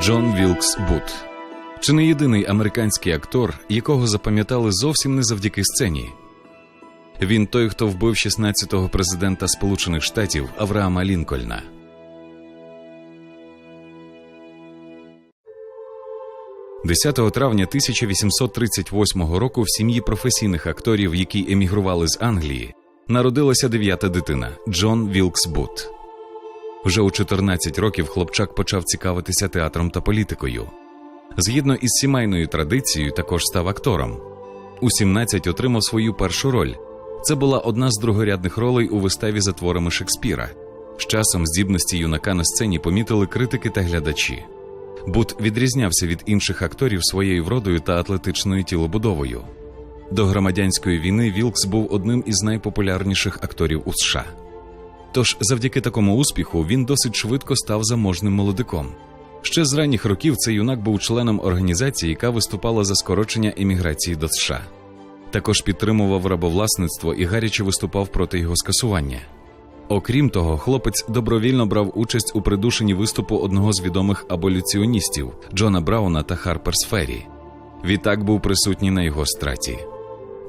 Джон Вілкс Бут. Чи не єдиний американський актор, якого запам'ятали зовсім не завдяки сцені? Він той, хто вбив 16-го президента Сполучених Штатів Авраама Лінкольна. «10 травня 1838 року в сім'ї професійних акторів, які емігрували з Англії, народилася дев'ята дитина Джон Вілкс Бут. Вже у 14 років хлопчак почав цікавитися театром та політикою. Згідно із сімейною традицією, також став актором. У 17 отримав свою першу роль. Це була одна з другорядних ролей у виставі за творами Шекспіра. З часом здібності юнака на сцені помітили критики та глядачі. Бут відрізнявся від інших акторів своєю вродою та атлетичною тілобудовою. До громадянської війни Вілкс був одним із найпопулярніших акторів у США. Тож, завдяки такому успіху, він досить швидко став заможним молодиком. Ще з ранніх років цей юнак був членом організації, яка виступала за скорочення еміграції до США. Також підтримував рабовласництво і гаряче виступав проти його скасування. Окрім того, хлопець добровільно брав участь у придушенні виступу одного з відомих аболюціоністів Джона Брауна та Харперс Феррі. Відтак був присутній на його страті.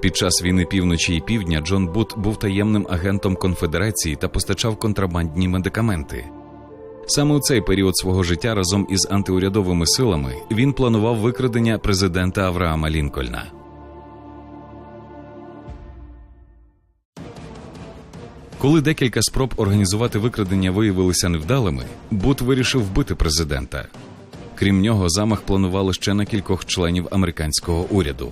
Під час війни півночі і півдня Джон Бут був таємним агентом конфедерації та постачав контрабандні медикаменти. Саме у цей період свого життя разом із антиурядовими силами він планував викрадення президента Авраама Лінкольна. Коли декілька спроб організувати викрадення виявилися невдалими, Бут вирішив вбити президента. Крім нього, замах планували ще на кількох членів американського уряду.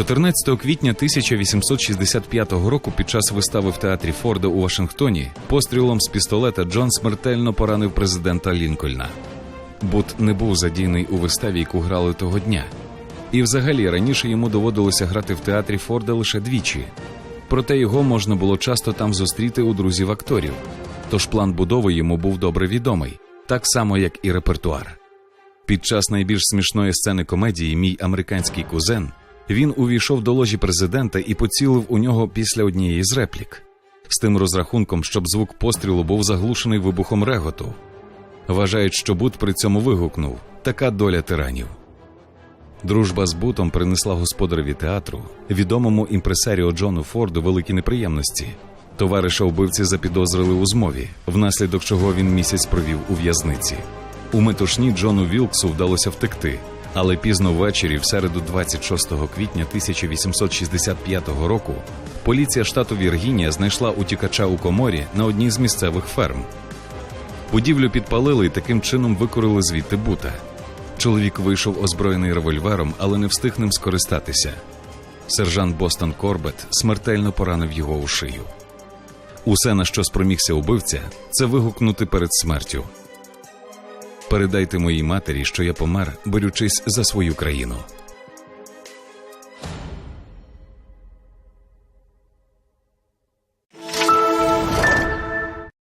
14 квітня 1865 року під час вистави в театрі Форда у Вашингтоні пострілом з пістолета Джон смертельно поранив президента Лінкольна. Бут не був задійний у виставі, яку грали того дня. І взагалі раніше йому доводилося грати в театрі Форда лише двічі. Проте його можна було часто там зустріти у друзів акторів. Тож план будови йому був добре відомий, так само як і репертуар. Під час найбільш смішної сцени комедії Мій американський кузен він увійшов до ложі президента і поцілив у нього після однієї з реплік, з тим розрахунком, щоб звук пострілу був заглушений вибухом реготу. Вважають, що Бут при цьому вигукнув така доля тиранів. Дружба з Бутом принесла господареві театру, відомому імпресаріо Джону Форду великі неприємності. Товариша вбивці запідозрили у змові, внаслідок чого він місяць провів у в'язниці. У метушні Джону Вілксу вдалося втекти, але пізно ввечері, в середу 26 квітня 1865 року, поліція штату Віргінія знайшла утікача у коморі на одній з місцевих ферм. Будівлю підпалили і таким чином викорили звідти бута. Чоловік вийшов озброєний револьвером, але не встиг ним скористатися. Сержант Бостон Корбет смертельно поранив його у шию. Усе, на що спромігся убивця, це вигукнути перед смертю. Передайте моїй матері, що я помер, борючись за свою країну.